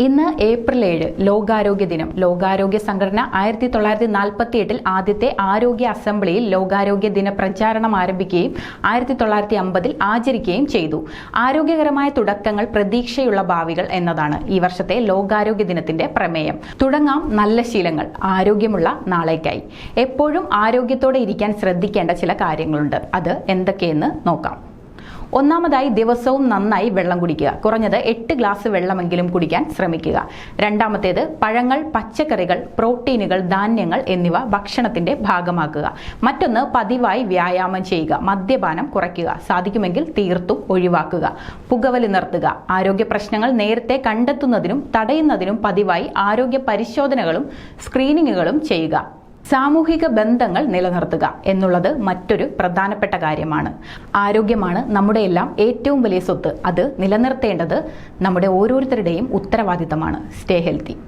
ഇന്ന് ഏപ്രിൽ ഏഴ് ലോകാരോഗ്യ ദിനം. ലോകാരോഗ്യ സംഘടന ആയിരത്തി തൊള്ളായിരത്തി നാൽപ്പത്തി എട്ടിൽ ആദ്യത്തെ ആരോഗ്യ അസംബ്ലിയിൽ ലോകാരോഗ്യ ദിന പ്രചാരണം ആരംഭിക്കുകയും ആയിരത്തി തൊള്ളായിരത്തി അമ്പതിൽ ആചരിക്കുകയും ചെയ്തു. ആരോഗ്യകരമായ തുടക്കങ്ങൾ പ്രതീക്ഷയുള്ള ഭാവികൾ എന്നതാണ് ഈ വർഷത്തെ ലോകാരോഗ്യ ദിനത്തിന്റെ പ്രമേയം. തുടങ്ങാം നല്ല ശീലങ്ങൾ ആരോഗ്യമുള്ള നാളേക്കായി. എപ്പോഴും ആരോഗ്യത്തോടെ ഇരിക്കാൻ ശ്രദ്ധിക്കേണ്ട ചില കാര്യങ്ങളുണ്ട്. അത് എന്തൊക്കെയെന്ന് നോക്കാം. ഒന്നാമതായി ദിവസവും നന്നായി വെള്ളം കുടിക്കുക. കുറഞ്ഞത് എട്ട് ഗ്ലാസ് വെള്ളമെങ്കിലും കുടിക്കാൻ ശ്രമിക്കുക. രണ്ടാമത്തേത് പഴങ്ങൾ പച്ചക്കറികൾ പ്രോട്ടീനുകൾ ധാന്യങ്ങൾ എന്നിവ ഭക്ഷണത്തിന്റെ ഭാഗമാക്കുക. മറ്റൊന്ന് പതിവായി വ്യായാമം ചെയ്യുക. മദ്യപാനം കുറയ്ക്കുക. സാധിക്കുമെങ്കിൽ തീർത്തും ഒഴിവാക്കുക. പുകവലി നിർത്തുക. ആരോഗ്യ പ്രശ്നങ്ങൾ നേരത്തെ കണ്ടെത്തുന്നതിനും തടയുന്നതിനും പതിവായി ആരോഗ്യ പരിശോധനകളും സ്ക്രീനിങ്ങുകളും ചെയ്യുക. സാമൂഹിക ബന്ധങ്ങൾ നിലനിർത്തുക എന്നുള്ളത് മറ്റൊരു പ്രധാനപ്പെട്ട കാര്യമാണ്. ആരോഗ്യമാണ് നമ്മുടെ എല്ലാം ഏറ്റവും വലിയ സ്വത്ത്. അത് നിലനിർത്തേണ്ടത് നമ്മുടെ ഓരോരുത്തരുടെയും ഉത്തരവാദിത്തമാണ്. Stay healthy